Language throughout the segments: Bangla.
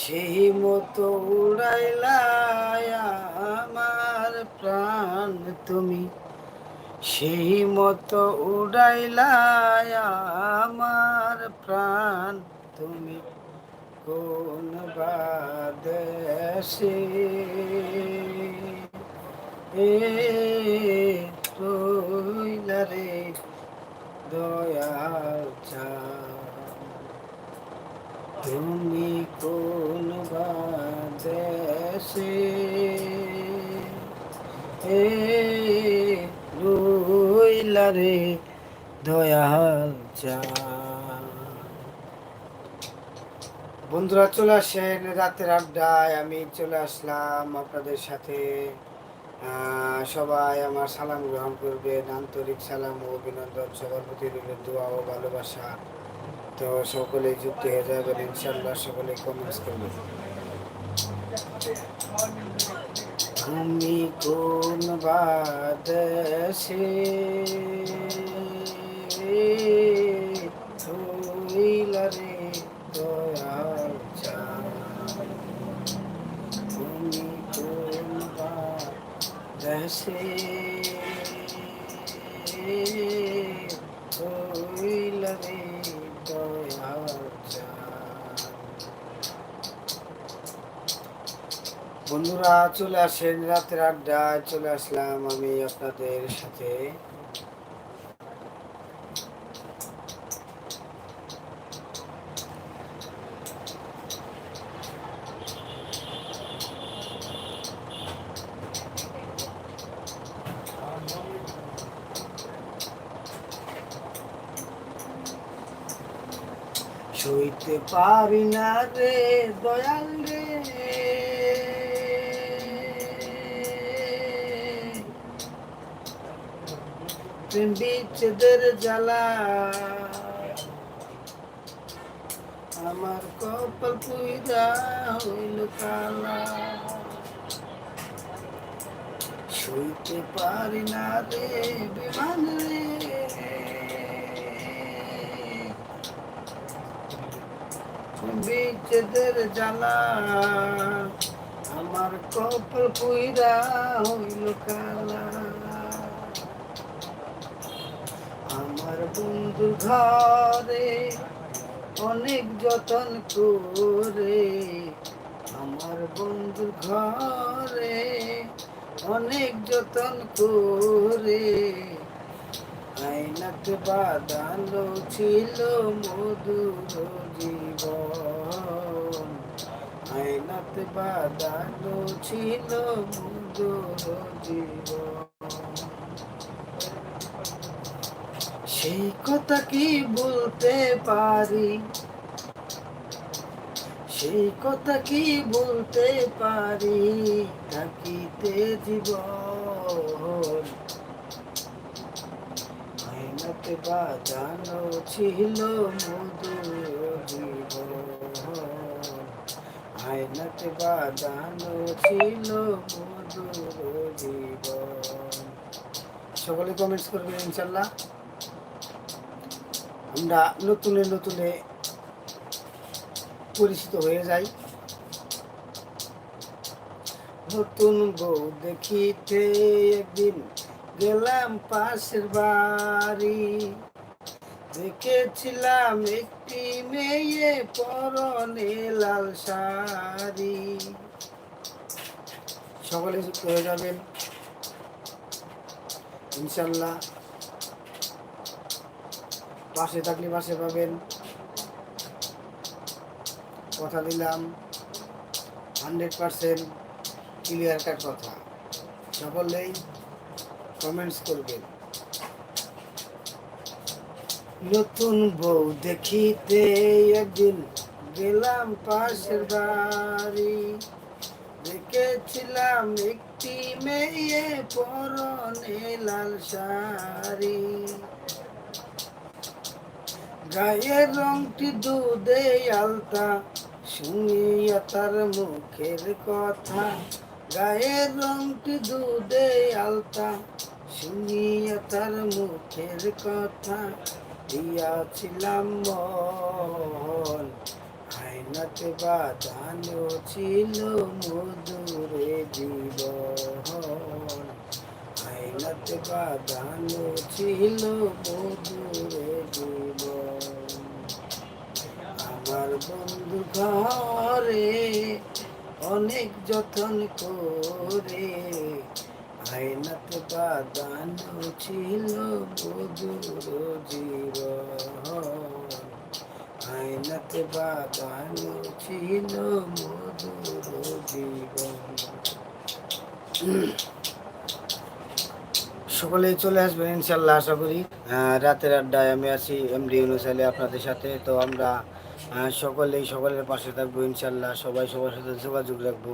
সেই মতো উড়াইলায় আমার প্রাণ তুমি। সেই মতো উড়াইলায় আমার প্রাণ তুমি। কোন বাদেশে এ বন্ধুরা, চলে আসেন রাতের আড্ডায়। আমি চলে আসলাম আপনাদের সাথে। সবাই আমার সালাম গ্রহণ করবেন, আন্তরিক সালাম ও অভিনন্দন। সবার প্রতি রইল দোয়া ও ভালোবাসা। তো সকলেই যুক্ত হয়ে যাবেন ইনশাল্লাহ সকলে কমেন্টস করবেন। তুমি কোন বাদেশে? বন্ধুরা চলে আসেন রাতের আড্ডায়। চলে আসলাম আমি আপনাদের সাথে। সইতে পারি না রে দয়াল রে। প্রেম বিচ্ছেদের জ্বালা। আমার কপাল পুইরা হইল কালা। শুইতে পারি না রে বিমান রে। বিচ্ছেদের জ্বালা। আমার কপাল পুইরা হইল কালা। আমার বন্ধু ঘরে অনেক যতন করে। আমার বন্ধু ঘরে অনেক যতন করে। আইনাতে বাদানো ছিল মধুর জীবন। আইনাতে বাদানো ছিল মধুর জীবন। সেই কথা কি বলতে পারি? সেই কথা কি বলতে পারি? থাকিতে জীবন। বাজানো ছিল মধুর জীবন। আইনাতে বাজানো ছিল মধুর সকলে কমেন্টস করবেন ইনশাল্লাহ আমরা নতুনে নতুনে পরিচিত হয়ে যাই। নতুন বউ দেখিতে একদিন গেলাম পাশের বাড়ি। দেখেছিলাম একটি মেয়ে পরনে লাল শাড়ি। সকলে যুক্ত হয়ে যাবেন। ইনশাল্লাহ। পাশে থাকলে পাশে পাবেন। কথা দিলাম। হান্ড্রেড পারসেন্ট ক্লিয়ার কথা। সকলেই কমেন্টস করবেন। নতুন বউ দেখিতে একদিন গেলাম পাশের বাড়ি। দেখেছিলাম একটি মেয়ে পরনে লাল শাড়ি। গায়ের রংটি দুধে আলতা, শুনিয়া তার মুখের কথা গায়ের রংটি দুধে আলতা, শুনিয়া তার মুখের কথা দিয়াছিলাম মন। আইনাতে বাঁধানো ছিল মধুরে জীবন। আইনাতে বাঁধানো ছিল মধুরে জীবন। আমার বন্ধু ঘরে অনেক যত্ন করে আইনাতে বাঁধানো ছিল মধুর জীবন। আইনাতে বাঁধানো ছিল মধুর জীবন। সকলেই চলে আসবেন ইনশাল্লাহ, আশা করি। রাতের আড্ডায় আমি আছি এমডি অনুসারে আপনাদের সাথে। তো আমরা সকলেই সকলের পাশে থাকব, ইনশাল্লাহ। সবাই সবার সাথে যোগাযোগ রাখব।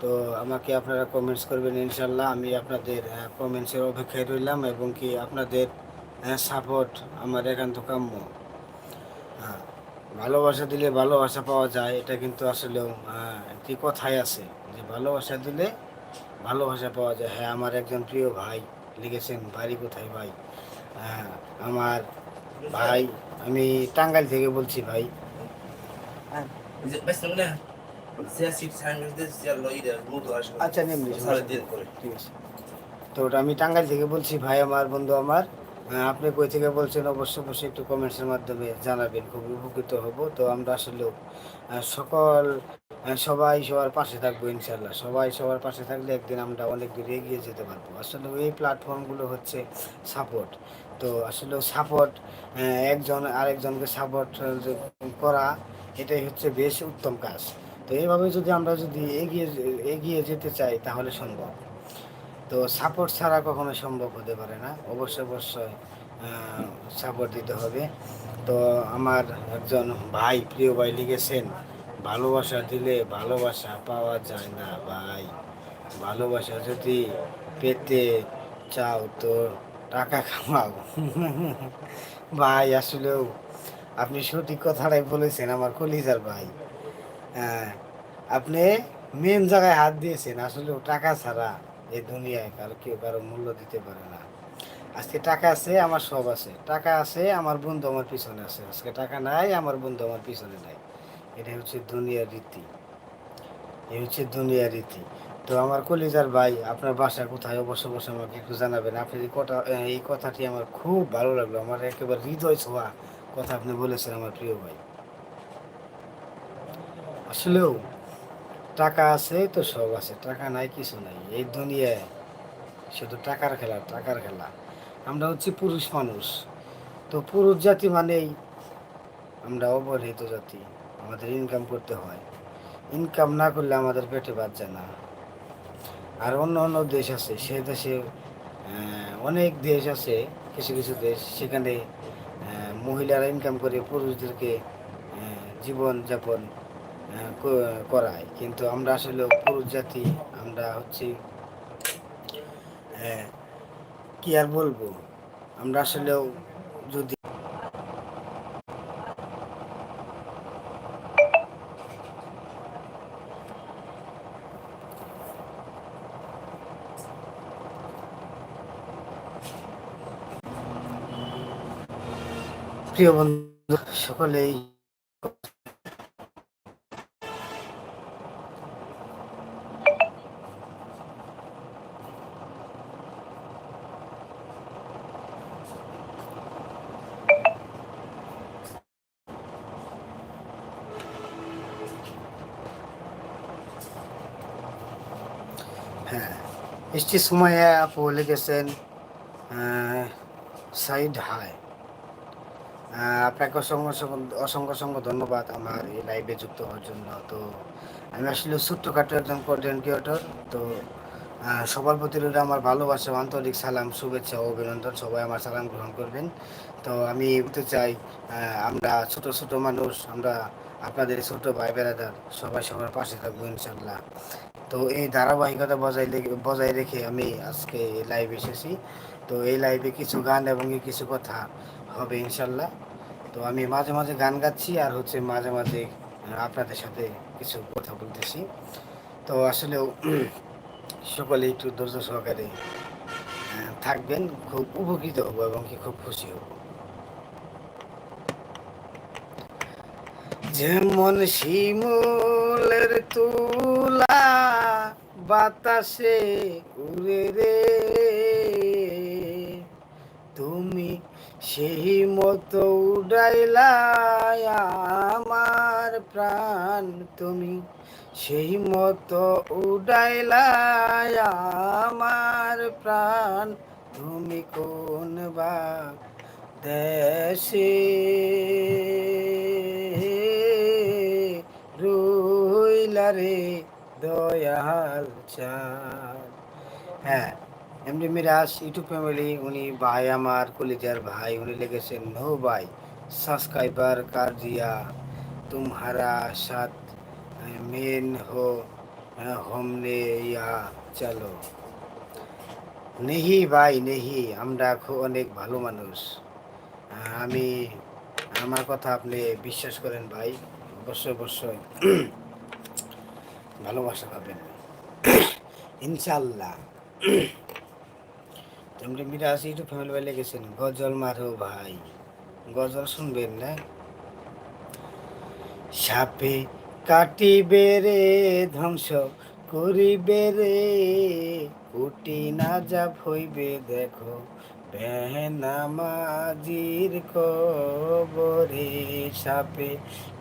তো আমাকে আপনারা কমেন্টস করবেন, ইনশাল্লাহ। আমি আপনাদের কমেন্টসের অপেক্ষায় রইলাম এবং কি আপনাদের সাপোর্ট আমার একান্ত কাম্য। ভালোবাসা দিলে ভালোবাসা পাওয়া যায়, এটা কিন্তু আসলেও একটি কথাই আছে যে ভালোবাসা দিলে ভালোবাসা পাওয়া যায়। হ্যাঁ আমার একজন প্রিয় ভাই লিখেছেন, বাড়ি কোথায় ভাই? আমার ভাই, আমি টাঙ্গাইল থেকে বলছি ভাই। আচ্ছা নেমনি ঠিক আছে। তো ওটা আমি টাঙ্গাইল থেকে বলছি ভাই আমার বন্ধু আমার। আপনি কই থেকে বলছেন? অবশ্যই অবশ্যই একটু কমেন্টসের মাধ্যমে জানাবেন। খুব উপকৃত হব। তো আমরা আসলে সকল সবাই সবার পাশে থাকব ইনশাল্লাহ সবাই সবার পাশে থাকলে একদিন আমরা অনেক দূর এগিয়ে যেতে পারব। আসলে এই প্ল্যাটফর্মগুলো হচ্ছে সাপোর্ট তো আসলে সাপোর্ট একজন আরেকজনকে সাপোর্ট করা এটাই হচ্ছে বেশ উত্তম কাজ। তো এইভাবে যদি আমরা যদি এগিয়ে এগিয়ে যেতে চাই, তাহলে সম্ভব। তো সাপোর্ট ছাড়া কখনো সম্ভব হতে পারে না। অবশ্যই অবশ্যই সাপোর্ট দিতে হবে। তো আমার একজন ভাই, প্রিয় ভাই লিখেছেন, ভালোবাসা দিলে ভালোবাসা পাওয়া যায় না ভাই। ভালোবাসা যদি পেতে চাও তো টাকা কামাও। ভাই আসলেও আপনি সঠিক কথাটাই বলেছেন, আমার কলিজার ভাই। হ্যাঁ আপনি মেন জায়গায় হাত দিয়েছেন, আসলে টাকা ছাড়া এই দুনিয়ায় কারও কেউ কারও মূল্য দিতে পারে না। আজকে টাকা আছে, আমার সব আছে। টাকা আছে, আমার বন্ধু আমার পিছনে আছে। আজকে টাকা নাই, আমার বন্ধু আমার পিছনে নাই। এটা হচ্ছে দুনিয়ার রীতি। এই হচ্ছে দুনিয়ার রীতি। তো আমার কলিজার ভাই, আপনার বাসা কোথায় অবশ্য বসে আমাকে একটু জানাবেন। আপনি এই কথা, এই কথাটি আমার খুব ভালো লাগল। আমার একেবারে হৃদয় ছোঁয়া। কথা আপনি বলেছেন আমার প্রিয় ভাই। আসলেও টাকা আছে তো সব আছে, টাকা নাই, কিছু নাই। এই দুনিয়ায় শুধু টাকার খেলা টাকার খেলা। আমরা হচ্ছি পুরুষ মানুষ। তো পুরুষ জাতি মানেই আমরা অবহেলিত জাতি। আমাদের ইনকাম করতে হয়। ইনকাম না করলে আমাদের পেটে বাঁচছে না। আর অন্য অন্য দেশ আছে, সে দেশে অনেক দেশ আছে, কিছু কিছু দেশ সেখানে মহিলারা ইনকাম করে পুরুষদেরকে জীবন যাপন করায়। কিন্তু আমরা আসলে পুরুষ জাতি, আমরা হচ্ছি কি আর বলব? আমরা আসলেও যদি প্রিয় বন্ধু সকলেই হ্যাঁ সময়ে আপু লিখেছেন সাইড হাই আপনাকে অসংখ্য অসংখ্য অসংখ্য ধন্যবাদ আমার এই লাইভে যুক্ত হওয়ার জন্য। তো আমি আসলে ছোট্টখাটো একজন কন্টেন্ট ক্রিয়েটর তো সবার প্রতি আমার ভালোবাসা, আন্তরিক সালাম, শুভেচ্ছা ও অভিনন্দন। সবাই আমার সালাম গ্রহণ করবেন। তো আমি বলতে চাই আমরা ছোট ছোট মানুষ, আমরা আপনাদের ছোট ভাই বেড়াদার সবাই সবার পাশে থাকব ইনশাল্লাহ তো এই ধারাবাহিকতা বজায় বজায় রেখে আমি আজকে লাইভ এসেছি। তো এই লাইভে কিছু গান এবং কিছু কথা হবে ইনশাল্লাহ। তো আমি মাঝে মাঝে গান গাচ্ছি আর হচ্ছে মাঝে মাঝে আপনাদের সাথে কিছু কথা বলতেছি। তো আসলেও সকলে একটু ধৈর্য সহকারে থাকবেন। খুব উপকৃত হব এবং কি খুব খুশি হব। যেমন শিমুলের তুলা বাতাসে উড়ে রে, তুমি সেই মতো উড়াইলা আমার প্রাণ তুমি। সেই মতো উড়াইলা আমার প্রাণ তুমি কোন বা দেশে? রইলা রে দয়াল চাঁদ। হ্যাঁ এমনি মিরাজ ইউটিউব ফ্যামিলি উনি ভাই আমার কলিজার ভাই উনি লিখেছেন নো ভাই সাবস্ক্রাইবার কার দিয়া तुम्हारा साथ মেন হো हमने ইয়া চলো নেহি ভাই নেহি আমরা খুব অনেক ভালো মানুষ আহ, আমি আমার কথা আপনি বিশ্বাস করেন ভাই অবশ্যই অবশ্যই ভালোবাসা পাবেন ইনশাল্লাহ তোমরা মিরাজ ইউটিউব ফ্যামিলি ভাই লেগেছেন গজল মারো ভাই। গজল শুনবেন না? সাপে কাটিবে রে, ধ্বংস করিবে রে। কুটি না যা হইবে, দেখো বেহনামাজির কবরে। সাপে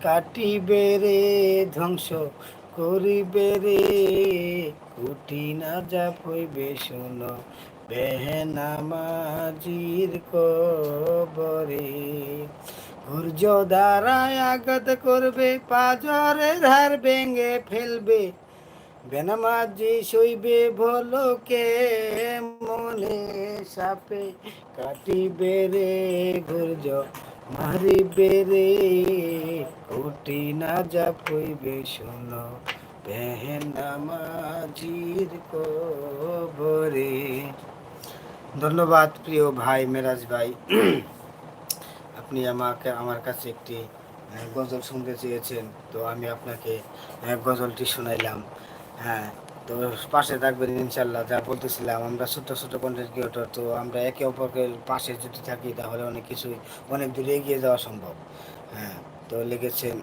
কাটিবে রে, ধ্বংস করিবে রে। কুটি না যা হইবে, শোনো বেহনামাজির কবরে। সূর্য দ্বারায় আঘাত করবে পাজরে ধার ভেঙে ফেলবে। বেনামাজি সইবে ভোলকে মনে সাপে কাটিবে রে ঘুর্য মারিবে রে উঠি না যা পইবে শোনো। বেহনামাজির কবরে ধন্যবাদ প্রিয় ভাই মেরাজ ভাই। আপনি আমাকে, আমার কাছে একটি গজল শুনতে চেয়েছেন, তো আমি আপনাকে গজলটি শোনাইলাম। হ্যাঁ তো পাশে থাকবেন ইনশাল্লাহ যা বলতেছিলাম, আমরা ছোটো ছোটো কন্টেন্ট ক্রিয়েটর তো আমরা একে অপরকে পাশে যদি থাকি, তাহলে অনেক কিছুই, অনেক দূরে এগিয়ে যাওয়া সম্ভব। হ্যাঁ তো লিখেছেন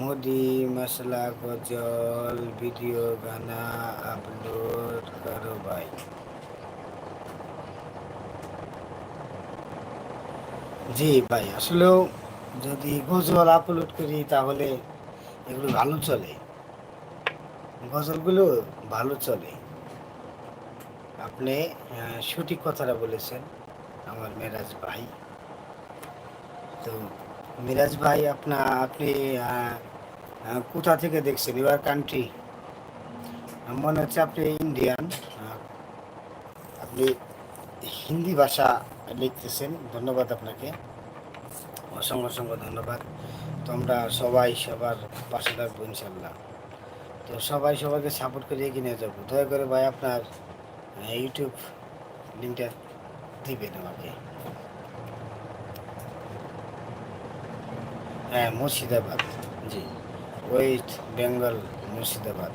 মোদি মশলা গজল, ভিডিও গানা আপলোড করো ভাই। জি, ভাই। আসলেও যদি গজল আপলোড করি তাহলে এগুলো ভালো চলে। গজলগুলো ভালো চলে। আপনি সঠিক কথাটা বলেছেন আমার মেরাজ ভাই। তো মিরাজ ভাই, আপনা, আপনি কোথা থেকে দেখছেন? ইউর কান্ট্রি মনে হচ্ছে আপনি ইন্ডিয়ান আপনি হিন্দি ভাষা লিখতেছেন। ধন্যবাদ আপনাকে। অসংখ্য অসংখ্য ধন্যবাদ। তো আমরা সবাই সবার পাশে থাকব ইনশাল্লাহ। তো সবাই সবাইকে সাপোর্ট করে এগিয়ে নিয়ে যাব। দয়া করে ভাই আপনার ইউটিউব লিঙ্কটা দিবেন আমাকে। হ্যাঁ মুর্শিদাবাদ। জি, ওয়েস্ট বেঙ্গল মুর্শিদাবাদ।